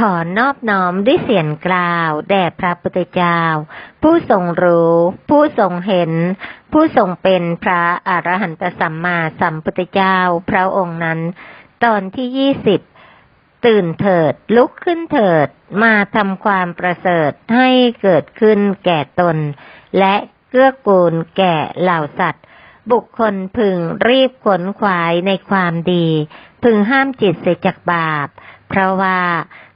ขอนอบน้อมด้วยเสียงกล่าว แด่พระพุทธเจ้า ผู้ทรงรู้ ผู้ทรงเห็น ผู้ทรงเป็นพระอรหันตสัมมาสัมพุทธเจ้า พระองค์นั้น ตอนที่ยี่สิบตื่นเถิด ลุกขึ้นเถิด มาทำความประเสริฐให้เกิดขึ้นแก่ตน และเกื้อกูลแก่เหล่าสัตว์ บุคคลพึงรีบขนขวายในความดี พึงห้ามจิตเสียจากบาป เพราะว่า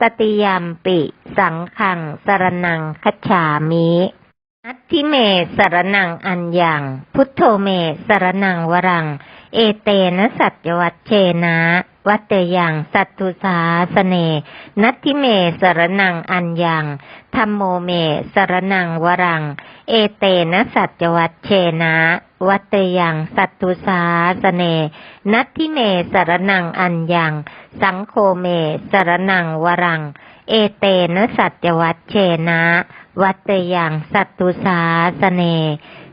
ตติยามปิ สังขังสรนังคัจฉามิอัตทิเมสรนังอัญญัง พุทโธเมสรนังวรัง เอเตนะสัจวัตเชนะ วัตเตยังสัตตุสาสเน นัตทิเมสรนังอัญญังธรรมโมเมสรนังวรัง เอเตนะสัจวัตเชนะ วัตเตยังสัตตุสาสเน นัตทิเมสรนังอัญญังสังโฆเมสรนังวรัง เอเตนะสัจวัตเชนะ วัตเตยังสัตตุสาสเน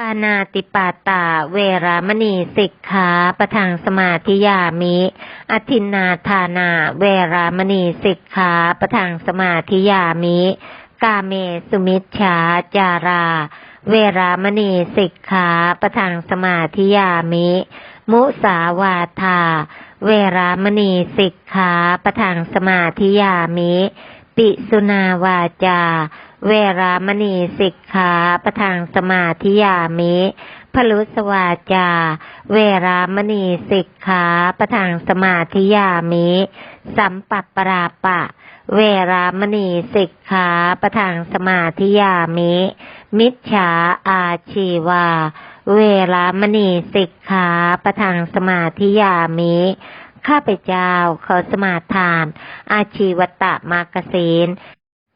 ปานาติปาตาเวรามณีสิกขาประทังสมาธิยามิ อธินนาทานาเวรามณีสิกขาประทังสมาธิยามิ กาเมสุมิชฌาจารา เวรามณีสิกขาประทังสมาธิยามิ มุสาวาทา เวรามณีสิกขาประทังสมาธิยามิ ปิสุนาวาจา เวรามณีสิกขาประทังสมาธิยามิพลุสวาจา เวรามณีสิกขาประทังสมาธิยามิ สัมปัปปราปะ เวรามณีสิกขาประทังสมาธิยามิ มิจฉาอาชีวา เวรามณีสิกขาประทังสมาธิยามิข้าพเจ้าขอสมาทาน อาชีวตะมากศีน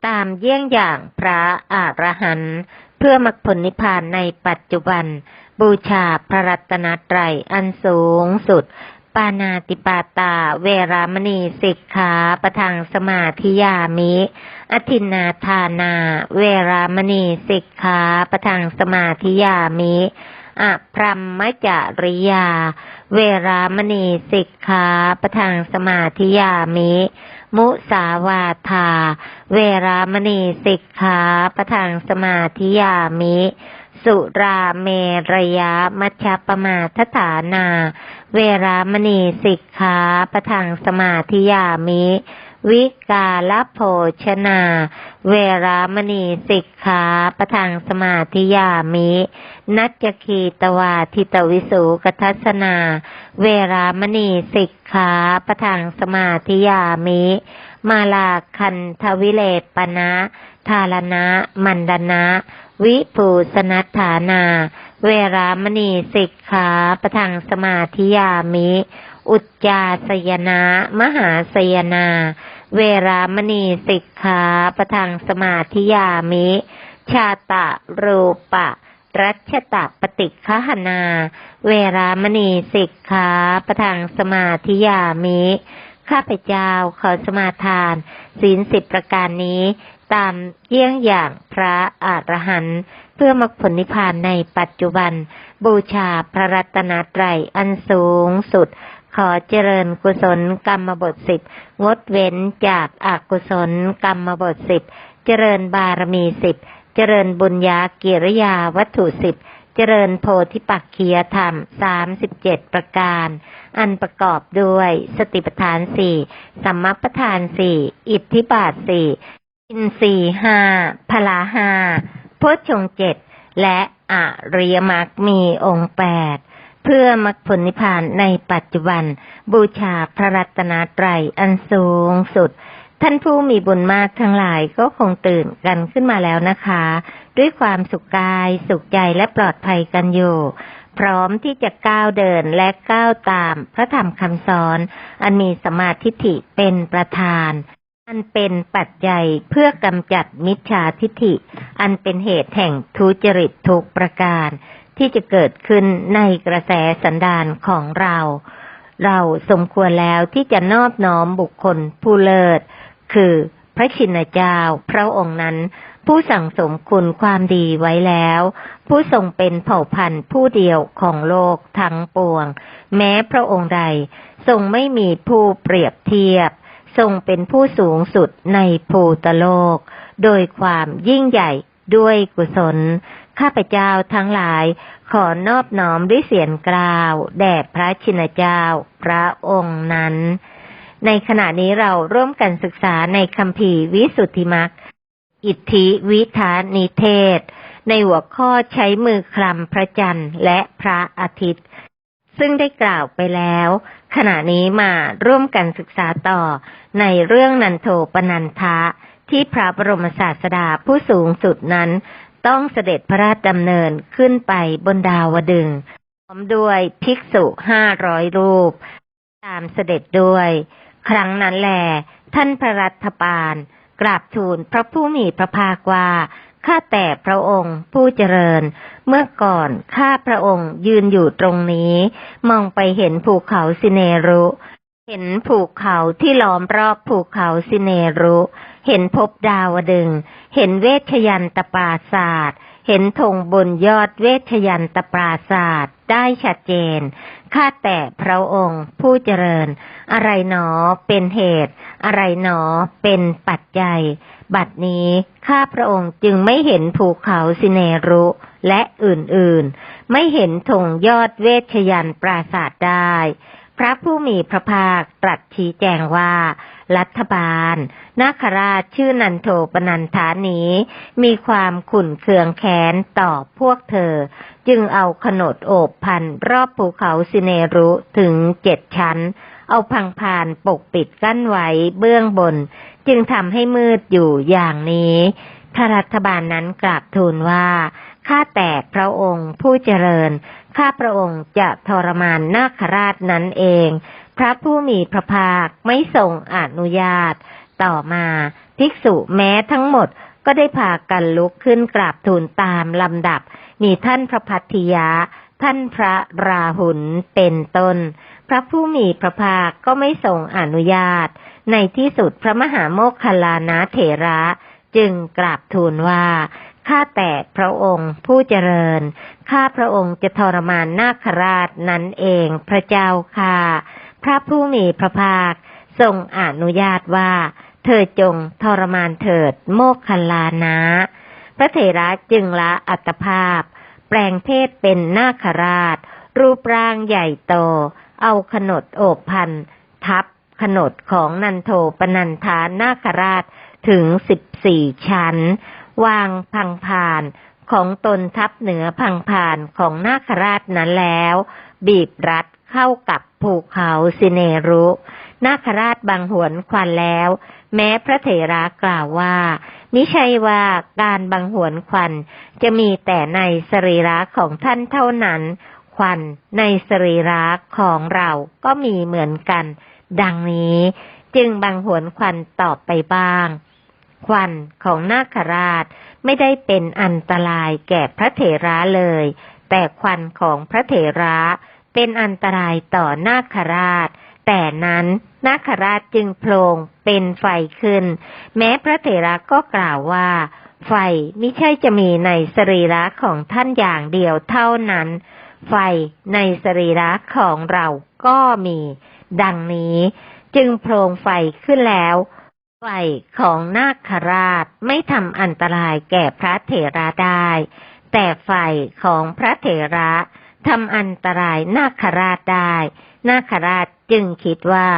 ตามเยี่ยงอย่างพระอรหันต์เพื่อมรรคผลนิพพานในปัจจุบัน บูชาพระรัตนตรัยอันสูงสุด ปานาติปาตาเวรามณีสิกขาประทังสมาธิยามิ อธินาทานา เวรามณีสิกขาประทังสมาธิยามิอะพรัมจาริยา เวรามณีสิกขาประทังสมาธิยามิ มุสาวาทา เวรามณีสิกขาประทังสมาธิยามิ สุราเมรยะมัชฌปมาทฐานา เวรามณีสิกขาประทังสมาธิยามิ วิกาลโภชนา เวรามณีสิกขาประทังสมาธิยามิ นัจคีตวาทิตวิสุกทัสนา เวรามณีสิกขาประทังสมาธิยามิ มาลาคันทวิเลปนะทารณะ มันดนะ วิภูสนัฏฐานา เวรามณีสิกขาประทังสมาธิยามิ อุจจาสยนะ มหาสยนา เวรามณีสิกขาประทังสมาธิยามิ ชาตะรูปะ รัชตะปฏิคหนา เวรามณีสิกขาประทังสมาธิยามิ ข้าพเจ้าขอสมาทาน ศีลสิบประการนี้ตามเยี่ยงอย่างพระอรหันต์เพื่อมรรคผลนิพพานในปัจจุบัน บูชาพระรัตนตรัยอันสูงสุด ขอเจริญกุศลกรรมบทสิบงดเว้นจากอากุศลกรรมบทสิบเจริญบารมีสิบเจริญบุญญากิริยาวัตถุสิบเจริญโพธิปักคียธรรมสามสิบเจ็ดประการ อันประกอบด้วยสติปัฏฐานสี่สัมมัปปทานสี่อิทธิบาทสี่อินทรีย์ห้าพละห้าโพชงเจ็ดและอริยมรรคมีองค์แปด เพื่อมรรคผลนิพพานในปัจจุบัน บูชาพระรัตนตรัยอันสูงสุด ท่านผู้มีบุญมากทั้งหลายก็คงตื่นกันขึ้นมาแล้วนะคะ ด้วยความสุขกายสุขใจและปลอดภัยกันอยู่พร้อมที่จะก้าวเดินและก้าวตามพระธรรมคำสอน อันมีสมาธิฐิเป็นประธาน อันเป็นปัจจัยเพื่อกำจัดมิจฉาทิฐิ อันเป็นเหตุแห่งทุจริตทุกประการ ที่จะเกิดขึ้นในกระแสสันดานของเรา เราสมควรแล้วที่จะนอบน้อมบุคคลผู้เลิศ คือพระชินเจ้าพระองค์นั้น ผู้สั่งสมคุณความดีไว้แล้ว ผู้ทรงเป็นเผ่าพันธุ์ผู้เดียวของโลกทั้งปวง แม้พระองค์ใด ทรงไม่มีผู้เปรียบเทียบ ทรงเป็นผู้สูงสุดในภูตโลก โดยความยิ่งใหญ่ด้วยกุศล ข้าพเจ้าทั้งหลาย ขอนอบน้อมด้วยเสียงกล่าว แด่พระชินเจ้า พระองค์นั้น ในขณะนี้เราร่วมกันศึกษาในคำภีร์วิสุทธิมักอิทธิวิธานิเทศ ในหัวข้อใช้มือคลำพระจันทร์และพระอาทิตย์ ซึ่งได้กล่าวไปแล้ว ขณะนี้มาร่วมกันศึกษาต่อในเรื่องนันโทปนันทะที่พระบรมศาสดาผู้สูงสุดนั้น ต้องเสด็จพระราชดำเนินขึ้นไปบนดาวดึงพร้อมด้วยภิกษุห้าร้อยรูป ตามเสด็จด้วย ครั้งนั้นแหลท่านพระรัฐบาล กราบทูลพระผู้มีพระภาคว่าข้าแต่พระองค์ผู้เจริญ เมื่อก่อนข้าพระองค์ยืนอยู่ตรงนี้ มองไปเห็นภูเขาสิเนรุ เห็นภูเขาที่ล้อมรอบภูเขาสิเนรุ เห็นภพดาวดึง เห็นเวชยันตปราศาสตร์ เห็นธงบนยอดเวชยันตปราศาสตร์ ได้ชัดเจน ข้าแต่พระองค์ผู้เจริญ อะไรหนอเป็นเหตุ อะไรหนอเป็นปัจจัย บัดนี้ข้าพระองค์จึงไม่เห็นภูเขาสิเนรุและอื่นๆ ไม่เห็นธงยอดเวชยันปราศาสตร์ได้ พระผู้มีพระภาคตรัสชี้แจงว่า รัฐบาล นาคราชชื่อนันโทปนันทานีมีความขุ่นเคืองแค้นต่อพวกเธอ จึงเอาขนดโอบพันรอบภูเขาสิเนรุถึงเจ็ดชั้น เอาพังพานปกปิดกั้นไว้เบื้องบน จึงทำให้มืดอยู่อย่างนี้พระรัฐบาลนั้นกราบทูลว่า ข้าแต่พระองค์ผู้เจริญ ข้าพระองค์จะทรมานนาคราชนั้นเอง พระผู้มีพระภาคไม่ทรงอนุญาต ต่อมาภิกษุแม้ทั้งหมดก็ได้พากันลุกขึ้นกราบทูลตามลำดับ มีท่านพระพัทธิยะ ท่านพระราหุลเป็นต้น พระผู้มีพระภาคก็ไม่ทรงอนุญาต ในที่สุดพระมหาโมคคัลลานะเถระ จึงกราบทูลว่าข้าแต่พระองค์ผู้เจริญ ข้าพระองค์จะทรมานนาคราชนั้นเองพระเจ้าค่ะ พระผู้มีพระภาค ทรงอนุญาตว่า เธอจงทรมานเถิดโมคคัลานะ พระเถระจึงละอัตภาพ แปลงเพศเป็นนาคราช รูปร่างใหญ่โต เอาขนดโอบพันทับขนดของนันโทปนันทานาคราชถึงสิบสี่ชั้น วางพังผ่านของตนทับเหนือพังผ่านของนาคราชนั้นแล้ว บีบรัด เข้ากับภูเขาสิเนรุนาคราชบางหวนควันแล้ว แม้พระเถระกล่าวว่า มิใช่ว่าการบังหวนควันจะมีแต่ในสรีระของท่านเท่านั้น ควันในสรีระของเราก็มีเหมือนกัน ดังนี้จึงบังหวนควันตอบไปบ้าง ควันของนาคราชไม่ได้เป็นอันตรายแก่พระเถระเลย แต่ควันของพระเถระ เป็นอันตรายต่อนาคราช แต่นั้นนาคราชจึงโผลงเป็นไฟขึ้น แม้พระเถระก็กล่าวว่า ไฟไม่ใช่จะมีในสรีระของท่านอย่างเดียวเท่านั้น ไฟในสรีระของเราก็มี ดังนี้จึงโพลงไฟขึ้นแล้วไฟของนาคราชไม่ทำอันตรายแก่พระเถระได้ แต่ไฟของพระเถระ ทำอันตรายนาคราชได้ นาคราชจึงคิดว่า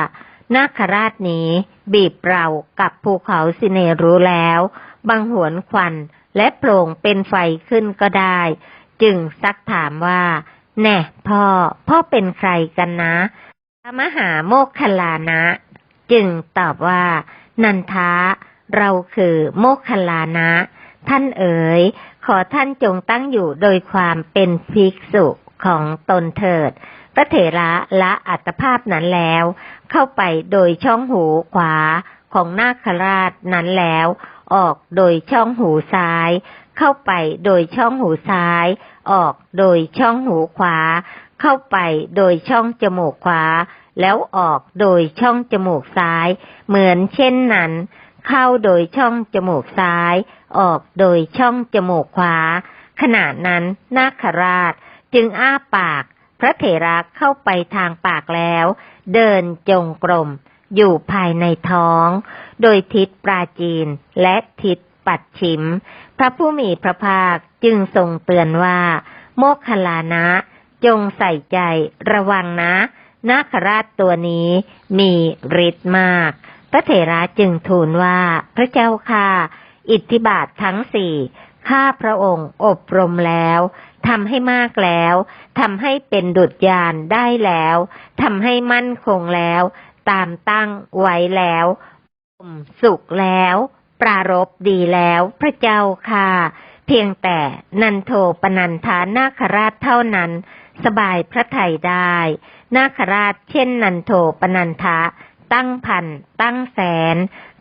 นาคราชนี้บีบเรากับภูเขาสิเนรู้แล้ว บังหวนควันและโปร่งเป็นไฟขึ้นก็ได้ จึงซักถามว่า แน่พ่อ พ่อเป็นใครกันนะ พระมหาโมคคัลลานะ จึงตอบว่า นันทะเราคือโมคคัลลานะ ท่านเอ๋ย ขอท่านจงตั้งอยู่โดยความเป็นภิกษุ ของตนเถิด พระเถระละอัตภาพนั้นแล้ว เข้าไปโดยช่องหูขวาของนาคราชนั้นแล้ว ออกโดยช่องหูซ้าย เข้าไปโดยช่องหูซ้าย ออกโดยช่องหูขวา เข้าไปโดยช่องจมูกขวา แล้วออกโดยช่องจมูกซ้าย เหมือนเช่นนั้น เข้าโดยช่องจมูกซ้าย ออกโดยช่องจมูกขวาขณะนั้นนาคราช จึงอ้าปาก พระเถระเข้าไปทางปากแล้ว เดินจงกรม อยู่ภายในท้อง โดยทิศปราจีนและทิศปัดชิม พระผู้มีพระภาคจึงทรงเตือนว่า โมคคัลลานะ จงใส่ใจระวังนะนาคราชตัวนี้มีฤทธิ์มาก พระเถระจึงทูลว่า พระเจ้าค่ะ อิทธิบาททั้งสี่ข้าพระองค์อบรมแล้ว ทำให้มากแล้วทำให้เป็นดุจยานได้แล้วทำให้มั่นคงแล้ว ตามตั้งไว้แล้วมสุขแล้ว ปรารบดีแล้ว พระเจ้าค่ะ เพียงแต่นันโทปนันทานาคราชเท่านั้น สบายพระไทยได้ นาคราชเช่นนันโทปนันทะตั้งพันตั้งแสน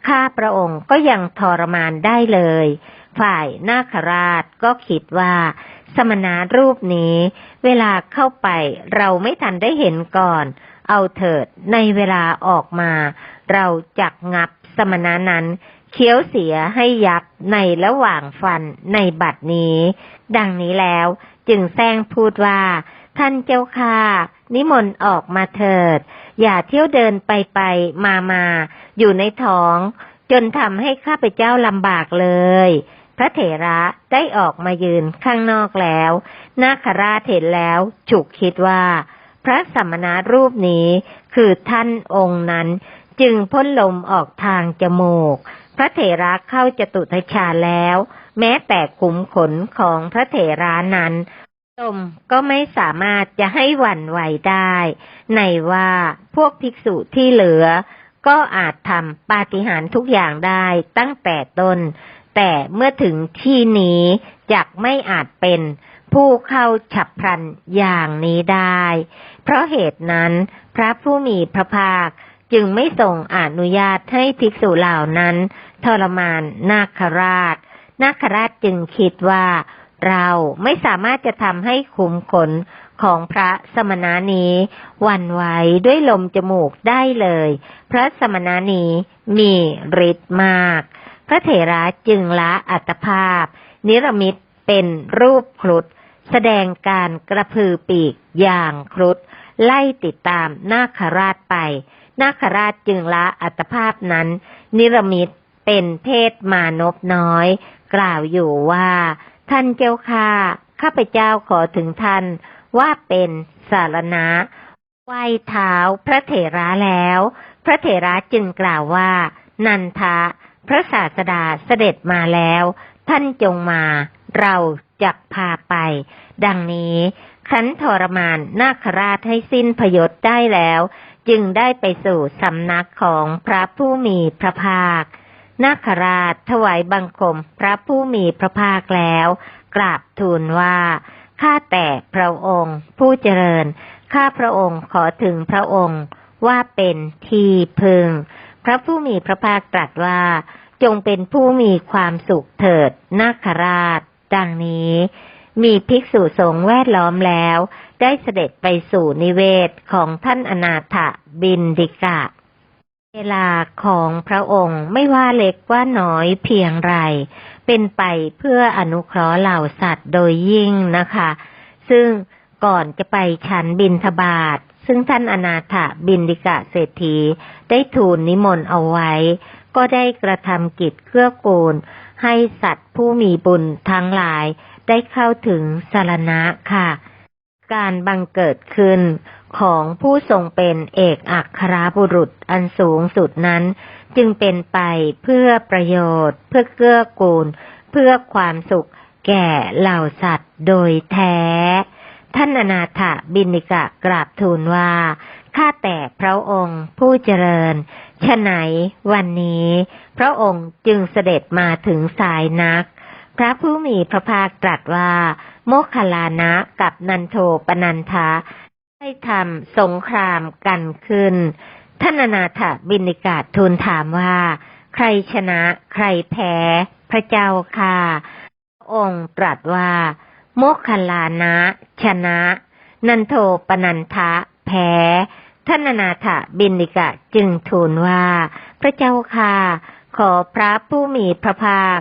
ข้าพระองค์ก็ยังทรมานได้เลย ฝ่ายนาคราชก็คิดว่า สมณะรูปนี้ เวลาเข้าไปเราไม่ทันได้เห็นก่อน เอาเถิดในเวลาออกมา เราจักงับสมณะนั้นเคี้ยวเสียให้ยับในระหว่างฟันในบัดนี้ ดังนี้แล้วจึงแซงพูดว่า ท่านเจ้าค่ะนิมนต์ออกมาเถิด อย่าเที่ยวเดินไปไปมามาอยู่ในท้อง จนทำให้ข้าพเจ้าลำบากเลย พระเถระได้ออกมายืนข้างนอกแล้ว นาคราชเห็นแล้วฉุกคิดว่า พระสัมณรูปนี้คือท่านองค์นั้น จึงพ่นลมออกทางจมูก พระเถระเข้าจตุทชาแล้ว แม้แต่ขุมขนของพระเถระนั้นลมก็ไม่สามารถจะให้หวั่นไหวได้ ในว่าพวกภิกษุที่เหลือก็อาจทำปาฏิหาริย์ทุกอย่างได้ตั้งแต่ต้น แต่เมื่อถึงที่นี้จักไม่อาจเป็นผู้เข้าฉับพลันอย่างนี้ได้ เพราะเหตุนั้นพระผู้มีพระภาคจึงไม่ทรงอนุญาตให้ภิกษุเหล่านั้น ทรมานนาคราช นาคราชจึงคิดว่า เราไม่สามารถจะทำให้ขุมขนของพระสมณานี้วันไหวด้วยลมจมูกได้เลย พระสมณานี้มีฤทธิ์มาก พระเถระจึงละอัตภาพ นิรมิตเป็นรูปครุฑแสดงการกระพือปีกอย่างครุฑไล่ติดตามนาคราชไป นาคราชจึงละอัตภาพนั้น นิรมิตเป็นเพศมานพน้อย กล่าวอยู่ว่า ท่านเจ้าค่ะข้าพเจ้าขอถึงท่าน ว่าเป็นสารณะไหว้เท้าพระเถระแล้ว พระเถระจึงกล่าวว่า นันทะ พระศาสดาเสด็จมาแล้ว ท่านจงมาเราจักพาไป ดังนี้ขันทรมานนาคราชให้สิ้นพยศได้แล้ว จึงได้ไปสู่สำนักของพระผู้มีพระภาค นาคราชถวายบังคมพระผู้มีพระภาคแล้ว กราบทูลว่าข้าแต่พระองค์ผู้เจริญ ข้าพระองค์ขอถึงพระองค์ว่าเป็นที่พึง พระผู้มีพระภาคตรัสว่า จงเป็นผู้มีความสุขเถิดนาคราช ดังนี้ มีภิกษุสงฆ์แวดล้อมแล้ว ได้เสด็จไปสู่นิเวศของท่านอนาถบินดิกะ เวลาของพระองค์ไม่ว่าเล็กว่าน้อยเพียงไร เป็นไปเพื่ออนุเคราะห์เหล่าสัตว์โดยยิ่งนะคะ ซึ่งก่อนจะไปฉันบินทบาท ซึ่งท่านอนาถบินดิกะเศรษฐีได้ทูลนิมนต์เอาไว้ ก็ได้กระทำกิจเกื้อกูล ให้สัตว์ผู้มีบุญทั้งหลายได้เข้าถึงสารณะค่ะ การบังเกิดขึ้นของผู้ทรงเป็นเอกอัครบุรุษอันสูงสุดนั้น จึงเป็นไปเพื่อประโยชน์ เพื่อเกื้อกูล เพื่อความสุขแก่เหล่าสัตว์โดยแท้ ท่านอนาถบินิกะกราบทูลว่า ข้าแต่พระองค์ผู้เจริญฉไหนวันนี้ พระองค์จึงเสด็จมาถึงสายนัก พระผู้มีพระภาคตรัสว่า โมคคลลานะกับนันโทปนันทะได้ทำสงครามกันขึ้น ท่านอนาถบินิกาทูลถามว่า ใครชนะ ใครแพ้ พระเจ้าค่ะ พระองค์ตรัสว่า โมคคัลานะ ชนะ นันโทปนันทะ แพ้ท่านนาถบินิกะจึงทูลว่า พระเจ้าค่ะ ขอพระผู้มีพระภาค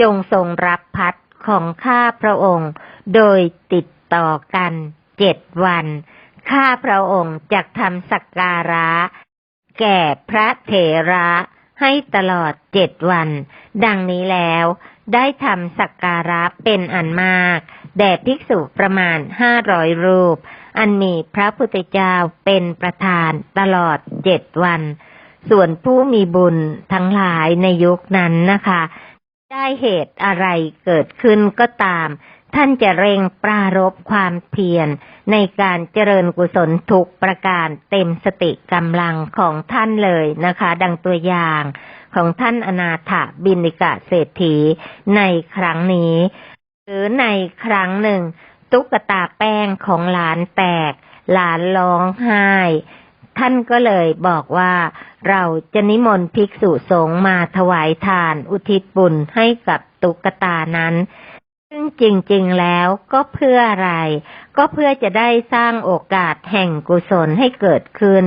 จงทรงรับพัดของข้าพระองค์ โดยติดต่อกันเจ็ดวัน ข้าพระองค์จะทำสักการะ แก่พระเถระให้ตลอดเจ็ดวัน ดังนี้แล้วได้ทำสักการะเป็นอันมาก แด่ภิกษุประมาณห้าร้อยรูป อันมีพระพุทธเจ้าเป็นประธานตลอดเจ็ดวัน ส่วนผู้มีบุญทั้งหลายในยุคนั้นนะคะ ได้เหตุอะไรเกิดขึ้นก็ตาม ท่านจะเร่งปรารบความเพียรในการเจริญกุศลทุกประการเต็มสติกำลังของท่านเลยนะคะ ดังตัวอย่างของท่านอนาถบินิกะเศรษฐีในครั้งนี้ หรือในครั้งหนึ่ง ตุ๊กตาแป้งของหลานแตก หลานร้องไห้ ท่านก็เลยบอกว่า เราจะนิมนต์ภิกษุสงฆ์มาถวายทานอุทิศบุญให้กับตุ๊กตานั้น ซึ่งจริงๆแล้วก็เพื่ออะไร ก็เพื่อจะได้สร้างโอกาสแห่งกุศลให้เกิดขึ้น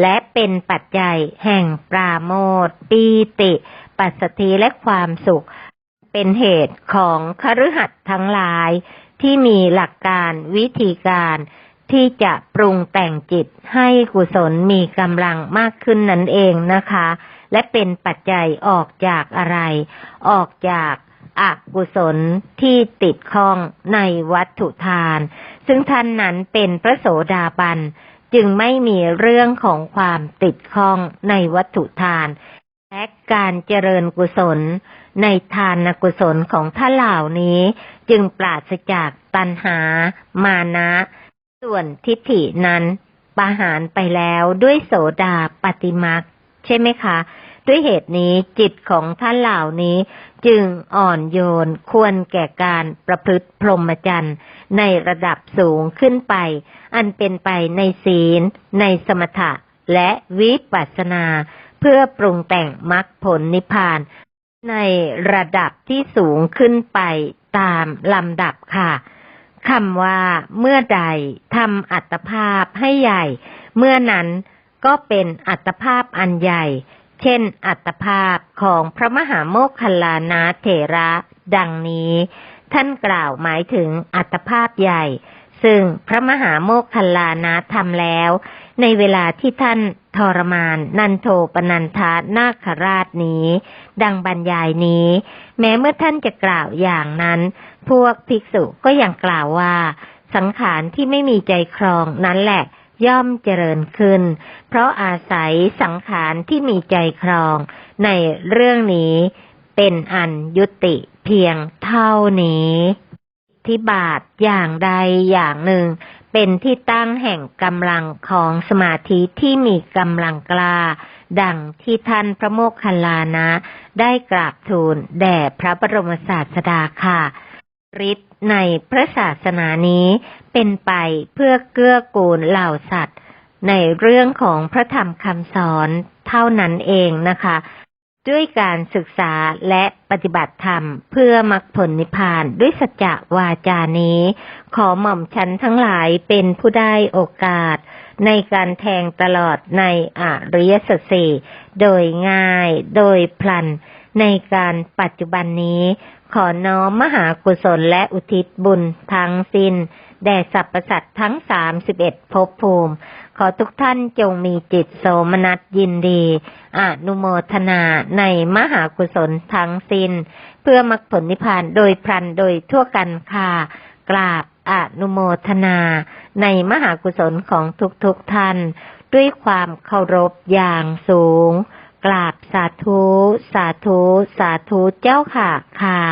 และเป็นปัจจัยแห่งปราโมทปีติ ปัสสติและความสุข เป็นเหตุของคฤหัสถ์ทั้งหลาย ที่มีหลักการวิธีการที่จะปรุงแต่งจิตให้กุศลมีกำลังมากขึ้นนั่นเองนะคะ และเป็นปัจจัยออกจากอะไร ออกจากอกุศลที่ติดข้องในวัตถุทาน ซึ่งท่านนั้นเป็นพระโสดาบัน จึงไม่มีเรื่องของความติดข้องในวัตถุทานและการเจริญกุศล ในทานกุศลของท่านเหล่านี้ จึงปราศจากตัณหา มานะ ส่วนทิฏฐินั้นประหารไปแล้วด้วยโสดาปฏิมักใช่ไหมคะ ด้วยเหตุนี้จิตของท่านเหล่านี้ จึงอ่อนโยนควรแก่การประพฤติพรหมจรรย์ในระดับสูงขึ้นไป อันเป็นไปในศีล ในสมถะและวิปัสสนา เพื่อปรุงแต่งมรรคผลนิพพาน ในระดับที่สูงขึ้นไปตามลำดับค่ะคำว่าเมื่อใดทำอัตภาพให้ใหญ่ เมื่อนั้นก็เป็นอัตภาพอันใหญ่ เช่น อัตภาพของพระมหาโมคคัลลานาเถระ ดังนี้ ท่านกล่าวหมายถึงอัตภาพใหญ่ ซึ่งพระมหาโมคคัลลานะทำแล้ว ในเวลาที่ท่าน ทรมาน นันโทปนันทานาคราชนี้ ดังบรรยายนี้ แม้เมื่อท่านจะกล่าวอย่างนั้น พวกภิกษุก็ยังกล่าวว่า สังขารที่ไม่มีใจครองนั้นแหละย่อมเจริญขึ้น เพราะอาศัยสังขารที่มีใจครองในเรื่องนี้เป็นอันยุติเพียงเท่านี้ที่บาทอย่างใดอย่างหนึ่ง เป็นที่ตั้งแห่งกำลังของสมาธิที่มีกำลังกล้า ดังที่ท่านพระโมคคัลลานะ ได้กราบทูลแด่พระบรมศาสดาค่ะฤทธิ์ในพระศาสนานี้เป็นไปเพื่อเกื้อกูลเหล่าสัตว์ ในเรื่องของพระธรรมคำสอนเท่านั้นเองนะคะ ด้วยการศึกษาและปฏิบัติธรรม เพื่อมรรคผลนิพพานด้วยสัจจะวาจานี้ ขอหม่อมฉันทั้งหลายเป็นผู้ได้โอกาส ในการแทงตลอดในอริยสัจสี่โดยง่ายโดยพลัน ในการปัจจุบันนี้ ขอน้อมมหากุศลและอุทิศบุญทั้งสิ้น แด่สรรพสัตว์ทั้งสามสิบเอ็ดภพภูมิ ขอทุกท่านจงมีจิตโสมนัสยินดี อนุโมทนาในมหากุศลทั้งสิ้น เพื่อมรรคผลนิพพานโดยพลันโดยทั่วกันค่ะ กราบอนุโมทนา ในมหากุศลของทุกๆทท่าน ด้วยความเคารพอย่างสูง กราบสาธุ สาธุ สาธุเจ้าค่ะค่ะ